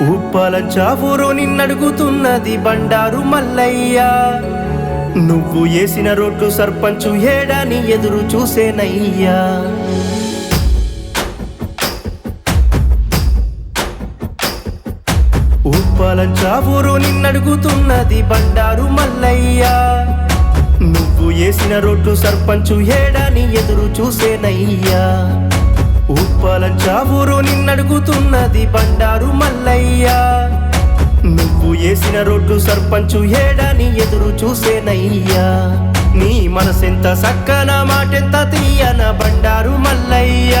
ఉప్పల చావురు నిన్నడుగుతున్నది బండారు మల్లయ్య. నువ్వు వేసిన రోడ్డు సర్పంచు ఏడాని ఎదురు చూసేనయ్యా. ఉప్పల చావురు నిన్నడుగుతున్నది బండారు మల్లయ్య. నువ్వు వేసిన రోడ్డు సర్పంచు ఏడాని ఎదురు చూసేనయ్యా. ఉప్పల చావురు నిన్నడుగుతున్నది బండారు మల్లయ్య. నువ్వు వేసిన రోడ్డు సర్పంచు ఏడాని ఎదురు చూసేనయ్యా నీ మనసెంత సక్కన మాటెంత తీయన బండారు మల్లయ్య.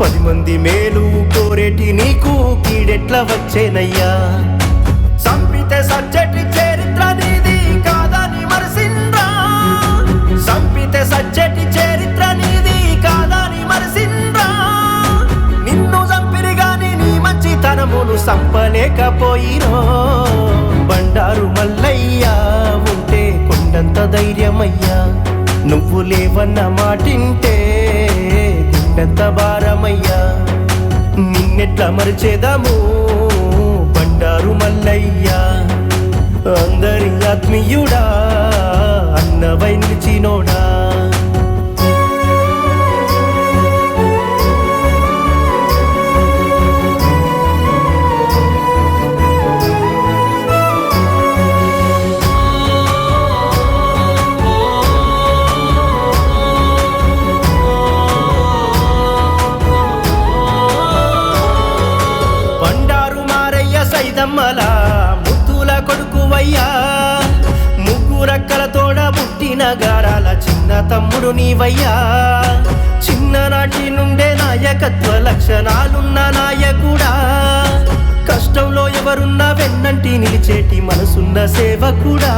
పది మంది మేలు కోరేటి నీకు కీడెట్ల వచ్చేనయ్యా సంపితే సచ్చటి లేకపోయినో. బండారు మల్లయ్యా ఉంటే కొండంత ధైర్యమయ్యా. నువ్వు లేవన్న మాటింటే గుండెంత భారమయ్యా. నిన్నెట్లా మరిచేదాము బండారు మల్లయ్యా. అందరి ఆత్మీయుడా అన్నవై నిలిచినోడా. సైదమ్మల ముద్దుల కొడుకువయ్యా. ముగ్గురక్కల తోడ పుట్టిన గారాల చిన్న తమ్ముడు నీవయ్యా. చిన్ననాటి నుండే నాయకత్వ లక్షణాలున్న నాయకుడా. కష్టంలో ఎవరున్నా వెన్నంటి నిలిచేటి మనసున్న సేవకుడా.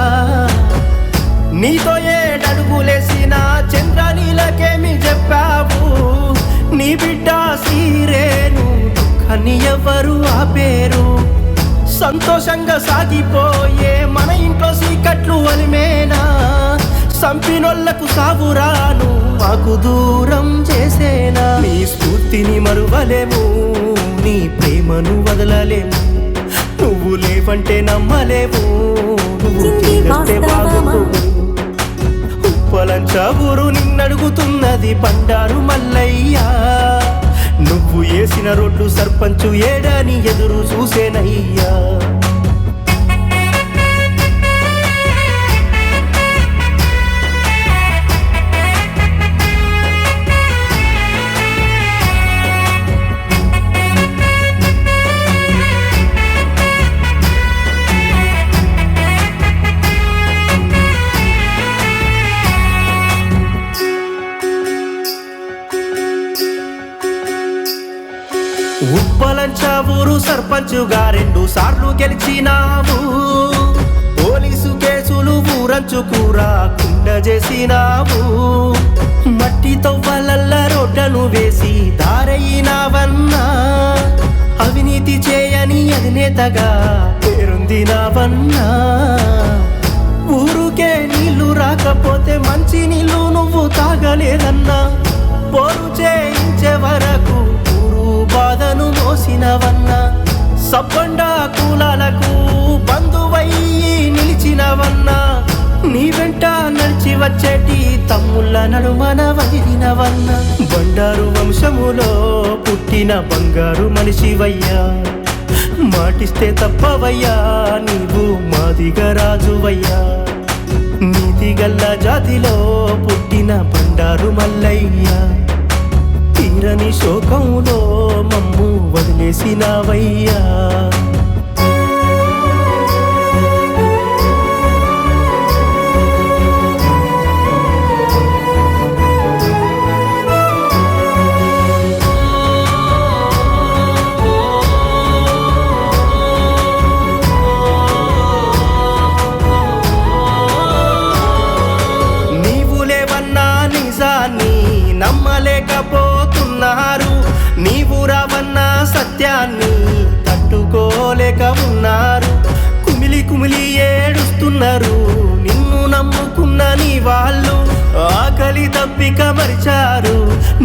నీతో ఏడడుగులేసిన చంద్రనీలకేమి చెప్పావు. నీ బిడ్డ సీరేను దుఃఖాన్ని ఎవరు ఆ పేరు సంతోషంగా సాగిపోయే మన ఇంట్లో సీకట్లు అలిమేనా? సంపినొల్లకు సావురాను మాకు దూరం చేసేనా? నీ స్ఫూర్తిని మరువలేము నీ ప్రేమను వదలలేము. నువ్వు లేవంటే నమ్మలేము నువ్వు ఉప్పలంచావురు నిన్నడుగుతున్నది బండారు మల్లయ్యా. నువ్వు వేసిన రోడ్లు సర్పంచు ఏడాని ఎదురు చూసేనయ్యా. ఉప్పలంచావూరు సర్పంచుగా రెండు సార్లు గెలిచినావు. పోలీసు కేసులు ఊరంచుకురా కుండ చేసినావు. మట్టి తవ్వలల్ల రోడ్లను వేసి దారయినావన్నా అవినీతి చేయని అధినేతగా పేరొందినావన్నా. ఊరుకే నీళ్ళు రాకపోతే మంచి నీళ్ళు నువ్వు తాగలేదన్నా. పోరు చేయించే వరకు బాధను మోసినవన్న సబ్బండ కులాలకు బంధువై నిలిచినవన్నా నీ వెంట నడిచి వచ్చేటి తమ్ముళ్ళ నడుమన వదిలినవన్న. బండారు వంశములో పుట్టిన బంగారు మనిషివయ్యా మాటిస్తే తప్పవయ్యా నీవు మాదిగ రాజువయ్యా. నీతిగల్ల జాతిలో పుట్టిన బండారు మల్లయ్యా తీరని శోకంలో వదిలేసినావయ్యా నీవు లేవన్నా నిజాన్ని నమ్మలేకపోతున్నారు. సత్యాన్ని తట్టుకోలేక ఉన్నారు కుమిలి కుమిలి ఏడుస్తున్నారు. నిన్ను నమ్ముకున్నని వాళ్ళు ఆకలి తప్పిక మరిచారు.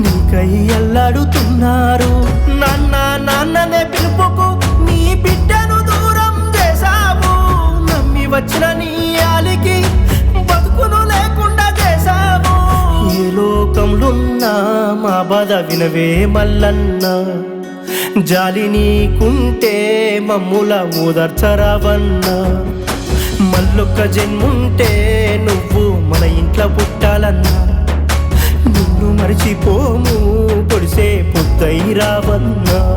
నీకై అల్లాడుతున్నారు. నాన్న నాన్ననే పిలుపుకు నీ బిడ్డను దూరం చేశావు. నమ్మి వచ్చిన నీ ఆలికి బతుకును లేకుండా చేశావు. ఏ లోకంలో మా బాధ వినవే మల్లన్నా. జాలి నీకుంటే మమ్ముల ఓదార్చరావన్నా మల్లొక్క జన్ముంటే నువ్వు మన ఇంట్లో పుట్టాలన్నా. నిన్ను మరిచిపోము పొడిసే పొద్దై రావన్నా.